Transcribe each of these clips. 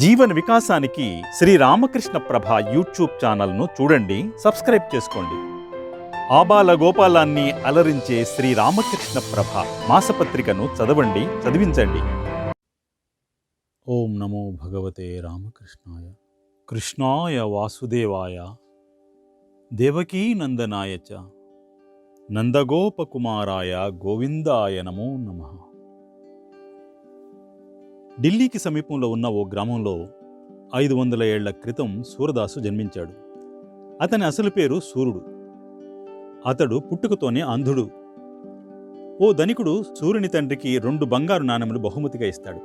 జీవన వికాసానికి శ్రీ రామకృష్ణ ప్రభ యూట్యూబ్ ఛానల్ను చూడండి సబ్స్క్రైబ్ చేసుకోండి. ఆబాల గోపాలాన్ని అలరించే శ్రీ రామకృష్ణ ప్రభ మాసపత్రికను చదవండి చదివించండి. ఓం నమో భగవతే రామకృష్ణాయ కృష్ణాయ వాసుదేవాయ దేవకీ నందనాయ చ నందగోపకుమారాయ గోవిందాయ నమో నమః. ఢిల్లీకి సమీపంలో ఉన్న ఓ గ్రామంలో ఐదు వందల ఏళ్ళ క్రితం సూరదాసు జన్మించాడు. అతని అసలు పేరు సూర్యుడు అతడు పుట్టుకతోనే అంధుడు. ఓ ధనికుడు సూర్యుని తండ్రికి రెండు బంగారు నాణెములు బహుమతిగా ఇస్తాడు.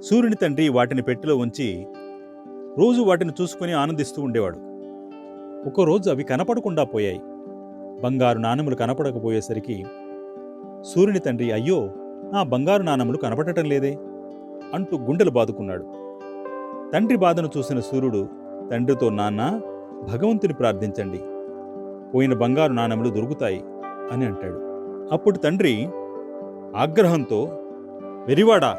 సూర్యుని తండ్రి వాటిని పెట్టెలో ఉంచి రోజు వాటిని చూసుకొని ఆనందిస్తూ ఉండేవాడు. ఒకరోజు అవి కనపడకుండా పోయాయి. బంగారు నాణెములు కనపడకపోయేసరికి సూర్యుని తండ్రి అయ్యో నా బంగారు నాణెములు కనపడటం లేదే? అంటూ గుండెలు బాదుకున్నాడు. తండ్రి బాధను చూసిన సూర్యుడు తండ్రితో నాన్న భగవంతుని ప్రార్థించండి. పోయిన బంగారు నాణెములు దొరుకుతాయి అని అంటాడు. అప్పుడు తండ్రి ఆగ్రహంతో వెరివాడా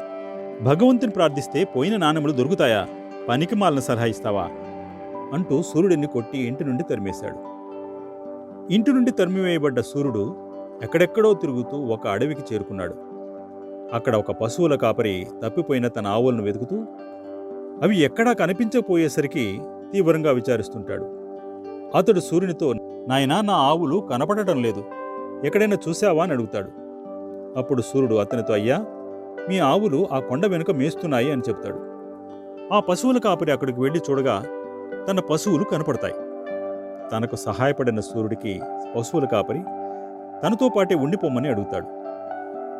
భగవంతుని ప్రార్థిస్తే పోయిన నాణెములు దొరుకుతాయా? పనికి మాలిన సలహా ఇస్తావా? అంటూ సూర్యుడిని కొట్టి ఇంటి నుండి తరిమేశాడు. ఇంటి నుండి తరిమివేయబడ్డ సూర్యుడు ఎక్కడెక్కడో తిరుగుతూ ఒక అడవికి చేరుకున్నాడు. అక్కడ ఒక పశువుల కాపరి తప్పిపోయిన తన ఆవులను వెతుకుతూ అవి ఎక్కడా కనిపించకపోయేసరికి తీవ్రంగా విచారిస్తుంటాడు. అతడు సూర్యునితో నాయనా నా ఆవులు కనపడటం లేదు. ఎక్కడైనా చూశావా? అని అడుగుతాడు. అప్పుడు సూర్యుడు అతనితో అయ్యా మీ ఆవులు ఆ కొండ వెనుక మేస్తున్నాయి అని చెప్తాడు. ఆ పశువుల కాపరి అక్కడికి వెళ్ళి చూడగా తన పశువులు కనపడతాయి. తనకు సహాయపడిన సూర్యుడికి పశువుల కాపరి తనతో పాటే ఉండిపోమ్మని అడుగుతాడు.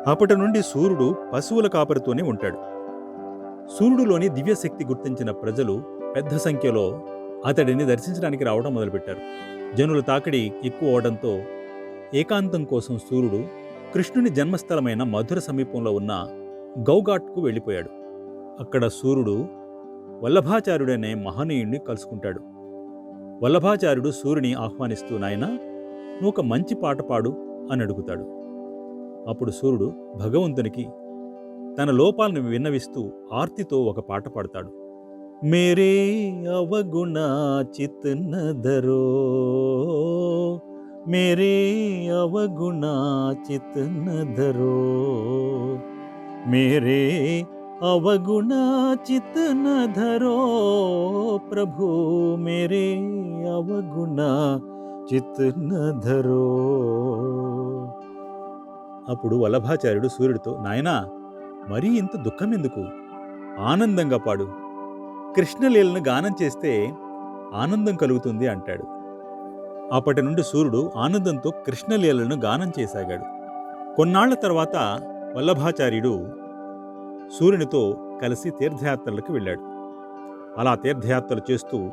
అప్పటి నుండి సూర్యుడు పశువుల కాపరితోనే ఉంటాడు. సూర్యుడులోని దివ్యశక్తి గుర్తించిన ప్రజలు పెద్ద సంఖ్యలో అతడిని దర్శించడానికి రావడం మొదలుపెట్టారు. జనుల తాకిడి ఎక్కువ అవడంతో ఏకాంతం కోసం సూర్యుడు కృష్ణుని జన్మస్థలమైన మధుర సమీపంలో ఉన్న గౌఘాట్కు వెళ్ళిపోయాడు. అక్కడ సూర్యుడు వల్లభాచార్యుడనే మహనీయుణ్ణి కలుసుకుంటాడు. వల్లభాచార్యుడు సూర్యుని ఆహ్వానిస్తూ నాయనా నువ్వు ఒక మంచి పాట పాడు అని అడుగుతాడు. అప్పుడు సూర్యుడు భగవంతునికి తన లోపాలను విన్నవిస్తూ ఆర్తితో ఒక పాట పాడతాడు. మేరే అవగుణ చిత్ ధరో మేరే అవగుణ చిత్ ధరో మేరే అవగుణ చిత్నధరో ప్రభు మేరే అవగుణ చిత్ అప్పుడు వల్లభాచార్యుడు సూర్యుడితో నాయనా మరీ ఇంత దుఃఖం ఎందుకు ఆనందంగా పాడు. కృష్ణలీలను గానం చేస్తే ఆనందం కలుగుతుంది అంటాడు. అప్పటి నుండి సూర్యుడు ఆనందంతో కృష్ణలీలను గానం చేసాగాడు. కొన్నాళ్ళ తర్వాత వల్లభాచార్యుడు సూర్యునితో కలిసి తీర్థయాత్రలకు వెళ్ళాడు. అలా తీర్థయాత్రలు చేస్తూ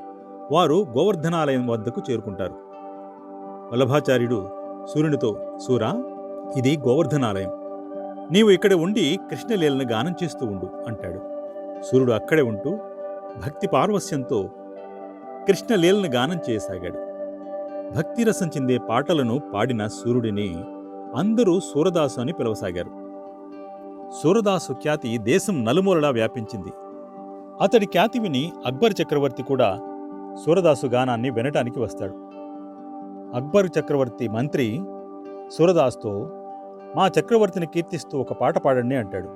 వారు గోవర్ధనాలయం వద్దకు చేరుకుంటారు. వల్లభాచార్యుడు సూర్యునితో సూరా ఇది గోవర్ధనాలయం. నీవు ఇక్కడ ఉండి కృష్ణలీలను గానం చేస్తూ ఉండు అంటాడు. సూర్యుడు అక్కడే ఉంటూ భక్తి పార్వస్యంతో కృష్ణలీలను గానం చేయసాగాడు. భక్తిరసం చెందే పాటలను పాడిన సూర్యుడిని అందరూ సూరదాసు అని పిలవసాగారు. సూరదాసు ఖ్యాతి దేశం నలుమూలలా వ్యాపించింది. అతడి ఖ్యాతి విని అక్బర్ చక్రవర్తి కూడా సూరదాసు గానాన్ని వినటానికి వస్తాడు. అక్బర్ చక్రవర్తి మంత్రి సూరదాస్తో మా చక్రవర్తిని కీర్తిస్తూ ఒక పాట పాడండి అంటాడు.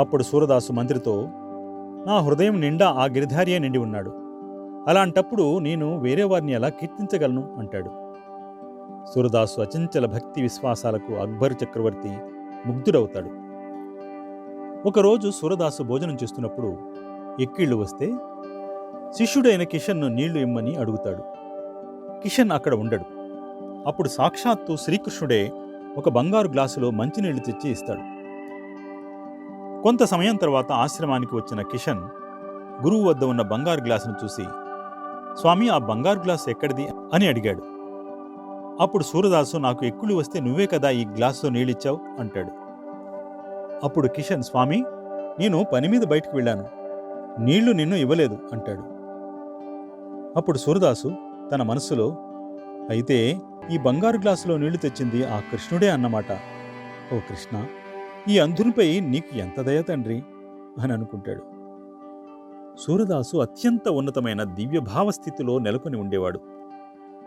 అప్పుడు సూరదాసు మంత్రితో నా హృదయం నిండా ఆ గిరిధారియే నిండి ఉన్నాడు. అలాంటప్పుడు నేను వేరే వారిని ఎలా కీర్తించగలను? అంటాడు. సూరదాసు అచంచల భక్తి విశ్వాసాలకు అక్బర్ చక్రవర్తి ముగ్ధుడవుతాడు. ఒకరోజు సూరదాసు భోజనం చేస్తున్నప్పుడు ఎక్కిళ్ళు వస్తే శిష్యుడైన కిషన్ను నీళ్ళు ఇమ్మని అడుగుతాడు. కిషన్ అక్కడ ఉండడు. అప్పుడు సాక్షాత్తు శ్రీకృష్ణుడే ఒక బంగారు గ్లాసులో మంచినీళ్ళు తెచ్చి ఇస్తాడు. కొంత సమయం తర్వాత ఆశ్రమానికి వచ్చిన కిషన్ గురువు వద్ద ఉన్న బంగారు గ్లాసును చూసి స్వామి ఆ బంగారు గ్లాస్ ఎక్కడిది? అని అడిగాడు. అప్పుడు సూరదాసు నాకు ఎక్కులు వస్తే నువ్వే కదా ఈ గ్లాసులో నీళ్ళిచ్చావు? అంటాడు. అప్పుడు కిషన్ స్వామి నేను పని మీద బయటకు వెళ్ళాను. నీళ్ళు నిన్ను ఇవ్వలేదు అంటాడు. అప్పుడు సూరదాసు తన మనసులో అయితే ఈ బంగారు గ్లాసులో నీళ్ళు తెచ్చింది ఆ కృష్ణుడే అన్నమాట. ఓ కృష్ణ ఈ అంధునిపై నీకు ఎంత దయ తండ్రి? అని అనుకుంటాడు. సూరదాసు అత్యంత ఉన్నతమైన దివ్యభావ స్థితిలో నెలకొని ఉండేవాడు.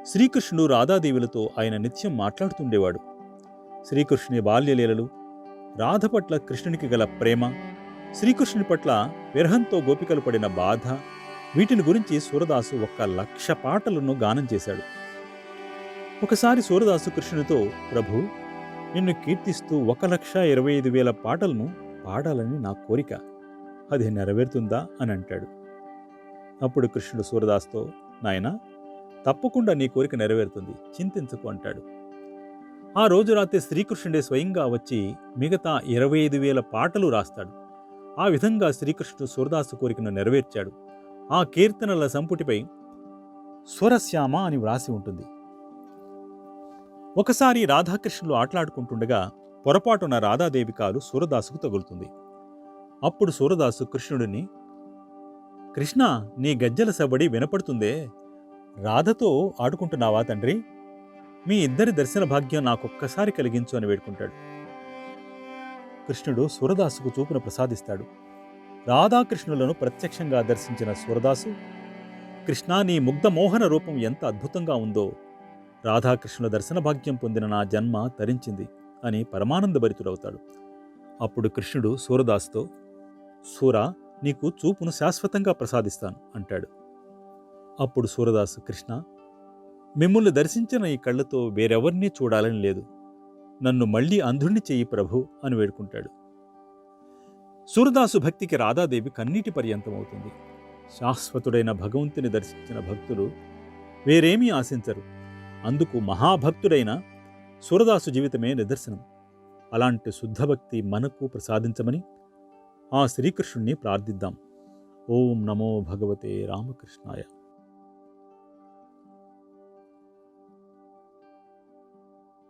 శ్రీకృష్ణుడు రాధాదేవులతో ఆయన నిత్యం మాట్లాడుతుండేవాడు. శ్రీకృష్ణుని బాల్యలీలలు రాధ పట్ల కృష్ణునికి గల ప్రేమ శ్రీకృష్ణుని పట్ల విరహంతో గోపికలు పడిన బాధ వీటిని గురించి సూరదాసు ఒక్క లక్ష పాటలను గానం చేశాడు. ఒకసారి సూరదాసు కృష్ణునితో ప్రభు నిన్ను కీర్తిస్తూ ఒక లక్ష ఇరవై ఐదు వేల పాటలను పాడాలని నా కోరిక. అది నెరవేరుతుందా? అని అంటాడు. అప్పుడు కృష్ణుడు సూరదాస్తో నాయనా తప్పకుండా నీ కోరిక నెరవేరుతుంది. చింతించకు అంటాడు. ఆ రోజు రాత్రి శ్రీకృష్ణుడే స్వయంగా వచ్చి మిగతా ఇరవై ఐదు వేల పాటలు రాస్తాడు. ఆ విధంగా శ్రీకృష్ణుడు సూరదాసు కోరికను నెరవేర్చాడు. ఆ కీర్తనల సంపుటిపై స్వరశ్యామ అని వ్రాసి ఉంటుంది. ఒకసారి రాధాకృష్ణులు ఆటలాడుకుంటుండగా పొరపాటున రాధాదేవి కాలు సూరదాసుకు తగులుతుంది. అప్పుడు సూరదాసు కృష్ణుడిని కృష్ణ నీ గజ్జల సబడి వినపడుతుందే? రాధతో ఆడుకుంటున్నావా తండ్రి? మీ ఇద్దరి దర్శన భాగ్యం నాకొక్కసారి కలిగించు అని వేడుకుంటాడు. కృష్ణుడు సూరదాసుకు చూపును ప్రసాదిస్తాడు. రాధాకృష్ణులను ప్రత్యక్షంగా దర్శించిన సూరదాసు కృష్ణ నీ ముగ్ధ మోహన రూపం ఎంత అద్భుతంగా ఉందో రాధాకృష్ణుల దర్శన భాగ్యం పొందిన నా జన్మ తరించింది అని పరమానందభరితుడవుతాడు. అప్పుడు కృష్ణుడు సూరదాస్తో సూరా నీకు చూపును శాశ్వతంగా ప్రసాదిస్తాను అంటాడు. అప్పుడు సూరదాసు కృష్ణ మిమ్మల్ని దర్శించిన ఈ కళ్ళతో వేరెవరినీ చూడాలని లేదు. నన్ను మళ్ళీ అంధుణ్ణి చెయ్యి ప్రభు అని వేడుకుంటాడు. సూరదాసు భక్తికి రాధాదేవి కన్నీటి పర్యంతమవుతుంది. శాశ్వతుడైన భగవంతుని దర్శించిన భక్తులు వేరేమీ ఆశించరు. అందుకు మహాభక్తుడైన సూరదాసు జీవితమే నిదర్శనం. అలాంటి శుద్ధభక్తి మనకు ప్రసాదించమని ఆ శ్రీకృష్ణుణ్ణి ప్రార్థిద్దాం. ఓం నమో భగవతే రామకృష్ణాయ.